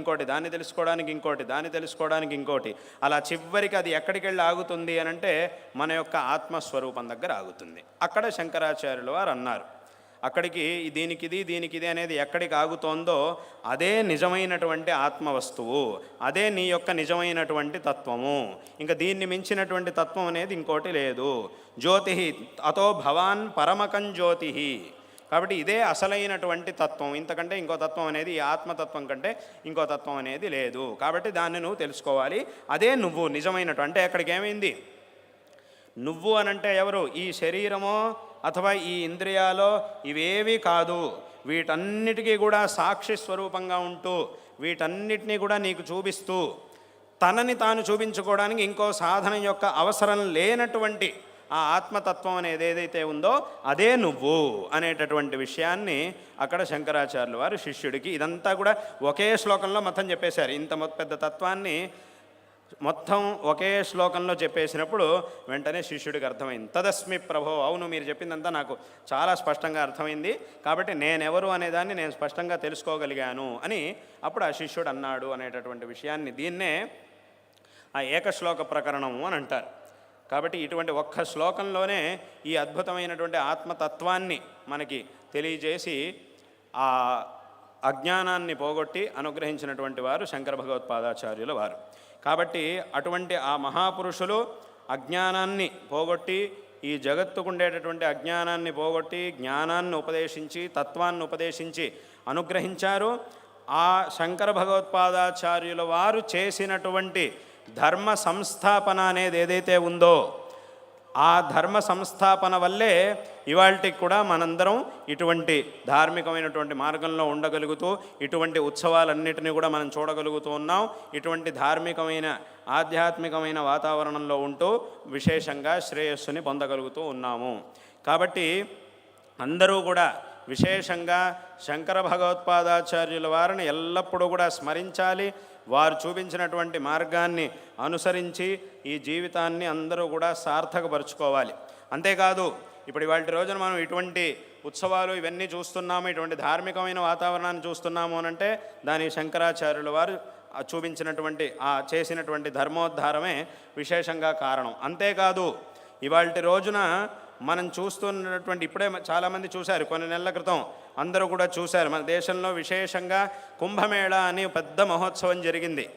ఇంకోటి దాన్ని తెలుసుకోవడానికి ఇంకోటి దాన్ని తెలుసుకోవడానికి ఇంకోటి. అలా చివరికి అది ఎక్కడికి వెళ్ళి ఆగుతుంది అని అంటే మన యొక్క ఆత్మస్వరూపం దగ్గర ఆగుతుంది. అక్కడ శంకరాచార్యుల వారు అన్నారు అక్కడికి దీనికిది దీనికిది అనేది ఎక్కడికి ఆగుతోందో అదే నిజమైనటువంటి ఆత్మవస్తువు అదే నీ యొక్క నిజమైనటువంటి తత్వము. ఇంకా దీన్ని మించినటువంటి తత్వం అనేది ఇంకోటి లేదు. జ్యోతి అతో భవాన్ పరమకం జ్యోతి కాబట్టి ఇదే అసలైనటువంటి తత్వం. ఇంతకంటే ఇంకో తత్వం అనేది ఈ ఆత్మతత్వం కంటే ఇంకో తత్వం అనేది లేదు. కాబట్టి దాన్ని నువ్వు తెలుసుకోవాలి. అదే నువ్వు నిజమైనటు అంటే అక్కడికి ఏమైంది? నువ్వు అనంటే ఎవరు? ఈ శరీరమో అథవా ఈ ఇంద్రియాలో ఇవేవి కాదు. వీటన్నిటికీ కూడా సాక్షి స్వరూపంగా ఉంటూ వీటన్నిటినీ కూడా నీకు చూపిస్తూ తనని తాను చూపించుకోవడానికి ఇంకో సాధన యొక్క అవసరం లేనటువంటి ఆ ఆత్మతత్వం అనేది ఏదైతే ఉందో అదే నువ్వు అనేటటువంటి విషయాన్ని అక్కడ శంకరాచార్యులు వారు శిష్యుడికి ఇదంతా కూడా ఒకే శ్లోకంలో మొత్తం చెప్పేశారు. ఇంత పెద్ద తత్వాన్ని మొత్తం ఒకే శ్లోకంలో చెప్పేసినప్పుడు వెంటనే శిష్యుడికి అర్థమైంది. తదస్మి ప్రభో అవును మీరు చెప్పిందంతా నాకు చాలా స్పష్టంగా అర్థమైంది. కాబట్టి నేనెవరు అనేదాన్ని నేను స్పష్టంగా తెలుసుకోగలిగాను అని అప్పుడు ఆ శిష్యుడు అన్నాడు అనేటటువంటి విషయాన్ని దీన్నే ఆ ఏకశ్లోక ప్రకరణము అని అంటారు. కాబట్టి ఇటువంటి ఒక్క శ్లోకంలోనే ఈ అద్భుతమైనటువంటి ఆత్మతత్వాన్ని మనకి తెలియజేసి ఆ అజ్ఞానాన్ని పోగొట్టి అనుగ్రహించినటువంటి వారు శంకర భగవత్పాదాచార్యుల వారు. కాబట్టి అటువంటి ఆ మహాపురుషులు అజ్ఞానాన్ని పోగొట్టి ఈ జగత్తుకు ఉండేటటువంటి అజ్ఞానాన్ని పోగొట్టి జ్ఞానాన్ని ఉపదేశించి తత్వాన్ని ఉపదేశించి అనుగ్రహించారు. ఆ శంకర భగవత్పాదాచార్యుల వారు చేసినటువంటి ధర్మ సంస్థాపన అనేది ఏదైతే ఉందో ఆ ధర్మ సంస్థాపన వల్లే ఇవాళకి కూడా మనందరం ఇటువంటి ధార్మికమైనటువంటి మార్గంలో ఉండగలుగుతూ ఇటువంటి ఉత్సవాలన్నిటినీ కూడా మనం చూడగలుగుతూ ఉన్నాం. ఇటువంటి ధార్మికమైన ఆధ్యాత్మికమైన వాతావరణంలో ఉంటూ విశేషంగా శ్రేయస్సుని పొందగలుగుతూ ఉన్నాము. కాబట్టి అందరూ కూడా విశేషంగా శంకర భగవత్పాదాచార్యుల వారిని ఎల్లప్పుడూ కూడా స్మరించాలి. వారు చూపించినటువంటి మార్గాన్ని అనుసరించి ఈ జీవితాన్ని అందరూ కూడా సార్థకపరుచుకోవాలి. అంతేకాదు ఇప్పుడు ఇవాళ రోజున మనం ఇటువంటి ఉత్సవాలు ఇవన్నీ చూస్తున్నాము ఇటువంటి ధార్మికమైన వాతావరణాన్ని చూస్తున్నాము అని అంటే శంకరాచార్యుల వారు చూపించినటువంటి ఆ చేసినటువంటి ధర్మోద్ధారమే విశేషంగా కారణం. అంతేకాదు ఇవాళ రోజున మనం చూస్తున్నటువంటి ఇప్పుడే చాలామంది చూశారు కొన్ని నెలల క్రితం అందరూ కూడా చూశారు. మన దేశంలో విశేషంగా కుంభమేళా అని పెద్ద మహోత్సవం జరిగింది.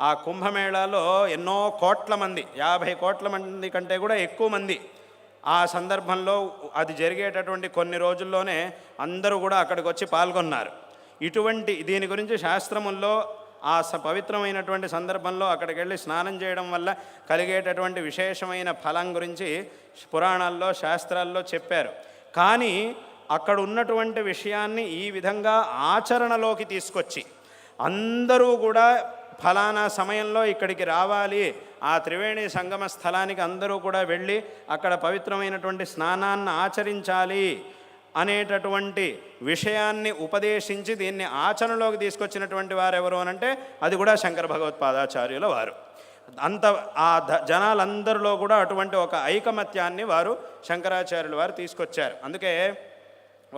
ఆ కుంభమేళాలో ఎన్నో కోట్ల మంది యాభై కోట్ల మంది కంటే కూడా ఎక్కువ మంది ఆ సందర్భంలో అది జరిగేటటువంటి కొన్ని రోజుల్లోనే అందరూ కూడా అక్కడికి వచ్చి పాల్గొన్నారు. ఇటువంటి దీని గురించి శాస్త్రముల్లో ఆ స పవిత్రమైనటువంటి సందర్భంలో అక్కడికి వెళ్ళి స్నానం చేయడం వల్ల కలిగేటటువంటి విశేషమైన ఫలం గురించి పురాణాల్లో శాస్త్రాల్లో చెప్పారు. కానీ అక్కడ ఉన్నటువంటి విషయాన్ని ఈ విధంగా ఆచరణలోకి తీసుకొచ్చి అందరూ కూడా ఫలానా సమయంలో ఇక్కడికి రావాలి. ఆ త్రివేణి సంగమ స్థలానికి అందరూ కూడా వెళ్ళి అక్కడ పవిత్రమైనటువంటి స్నానాన్ని ఆచరించాలి. అనేటటువంటి విషయాన్ని ఉపదేశించి దీన్ని ఆచరణలోకి తీసుకొచ్చినటువంటి వారు ఎవరు అనంటే అది కూడా శంకర భగవత్పాదాచార్యుల వారు. అంత ఆ ధ- జనాలందరిలో కూడా అటువంటి ఒక ఐకమత్యాన్ని వారు శంకరాచార్యుల వారు తీసుకొచ్చారు. అందుకే